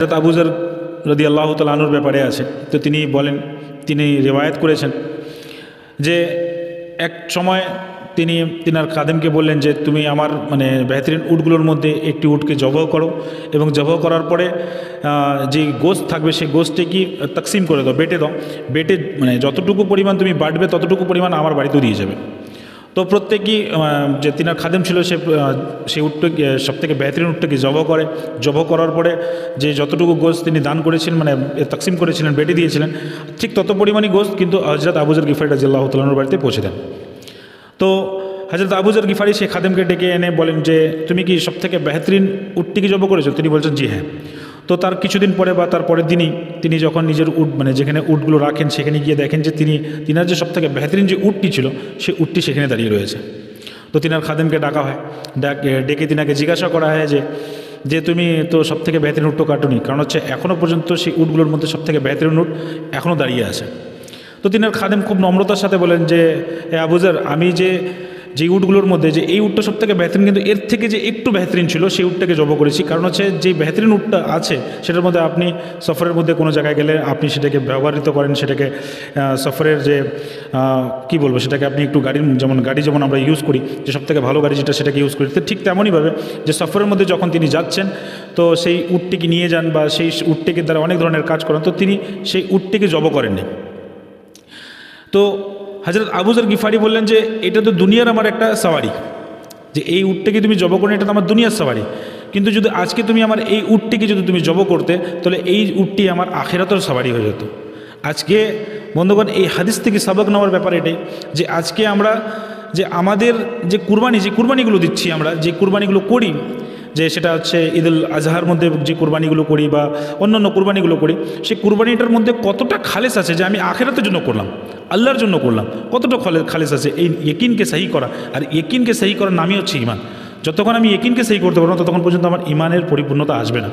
আবুজার রদি আল্লাহ তালানুর ব্যাপারে আছে। তো তিনি বলেন, তিনি রেওয়ায়ত করেছেন যে এক সময় তিনি তিনার কাদেমকে বললেন যে, তুমি আমার মানে বেহতরিন উটগুলোর মধ্যে একটি উটকে জবহ করো এবং জবহ করার পরে যে গোস্ত থাকবে সেই গোস্তটি কি তকসিম করে দাও, বেটে দাও। বেটে মানে যতটুকু পরিমাণ তুমি বাটবে, ততটুকু পরিমাণ আমার বাড়িতেও দিয়ে যাবে। তো প্রত্যেকই যে তিনার খাদেম ছিল সে সেই উটটাকে সব থেকে বেহতরিন উটটাকে জব করে। জব করার পরে যে যতটুকু গোস্ত তিনি দান করেছিলেন মানে তাকসিম করেছিলেন, বেটে দিয়েছিলেন, ঠিক তত পরিমাণই গোস্ত কিন্তু হজরত আবুজর গিফারি রাজিয়াল্লাহ তাল্লাহর বাড়িতে পৌঁছে দেন। তো হজরত আবুজর গিফারি সেই খাদেমকে ডেকে এনে বলেন যে, তুমি কি সব থেকে বেহতরিন উটটিকে জব করেছ? তিনি বলছেন, জি হ্যাঁ। তো তার কিছুদিন পরে বা তার পরের দিনই তিনি যখন নিজের উট মানে যেখানে উটগুলো রাখেন সেখানে গিয়ে দেখেন যে তিনি, তিনার যে সব থেকে বেহতরিন যে উটটি ছিল, সে উটটি সেখানে দাঁড়িয়ে রয়েছে। তো তিনার খাদেমকে ডাকা হয়। ডাক ডেকে তিনাকে জিজ্ঞাসা করা হয় যে যে তুমি তো সব থেকে বেহতরিন উট তো কাটুনি। কারণ হচ্ছে এখনও পর্যন্ত সেই উটগুলোর মধ্যে সব থেকে বেহতরিন উট এখনও দাঁড়িয়ে আছে। তো তিনার খাদেম খুব নম্রতার সাথে বলেন যে আবুজার আমি যে যে উটগুলোর মধ্যে, যে এই উটটা সব থেকে বেহতরিন, কিন্তু এর থেকে যে একটু বেহতরিন ছিল, সেই উটটাকে জব করেছি। কারণ হচ্ছে যে বেহতরিন উটটা আছে, সেটার মধ্যে আপনি সফরের মধ্যে কোনো জায়গায় গেলে আপনি সেটাকে ব্যবহৃত করেন, সেটাকে সফরের যে কি বলব, সেটাকে আপনি একটু গাড়ির, যেমন গাড়ি যেমন আমরা ইউজ করি, যে সব থেকে ভালো গাড়ি যেটা সেটাকে ইউজ করি, তো ঠিক তেমনইভাবে যে সফরের মধ্যে যখন তিনি যাচ্ছেন, তো সেই উটটিকে নিয়ে যান বা সেই উটটিকে দ্বারা অনেক ধরনের কাজ করেন, তো তিনি সেই উটটিকে জব করেননি। তো হজরত আবুজর গিফারি বললেন যে, এটা তো দুনিয়ার আমার একটা সাওয়ারি। যে এই উটটাকে তুমি জব করে এটা তো আমার দুনিয়ার সাওয়ারি। কিন্তু যদি আজকে তুমি আমার এই উটটিকে যদি তুমি জব করতে, তাহলে এই উটটি আমার আখেরাতর সাওয়ারি হয়ে যেত। আজকে বন্ধুগণ, এই হাদিস থেকে সাবক নেওয়ার ব্যাপার এটাই যে, আজকে আমরা যে আমাদের যে কুরবানি, যে কুরবানিগুলো দিচ্ছি আমরা, যে কুরবানিগুলো করি যে সেটা হচ্ছে ঈদুল আজহার মধ্যে যে কুরবানিগুলো করি বা অন্য অন্য কুরবানিগুলো করি, সেই কুরবানিটার মধ্যে কতটা খালেস আছে যে আমি আখেরাতের জন্য করলাম, আল্লাহর জন্য করলাম, কতটা খালে খালেস আছে এই একিনকে সাহি করা। আর একিনকে সাহি করার নামই হচ্ছে ইমান যতক্ষণ আমি একিনকে সেই করতে পারব না, ততক্ষণ পর্যন্ত আমার ইমানের পরিপূর্ণতা আসবে না।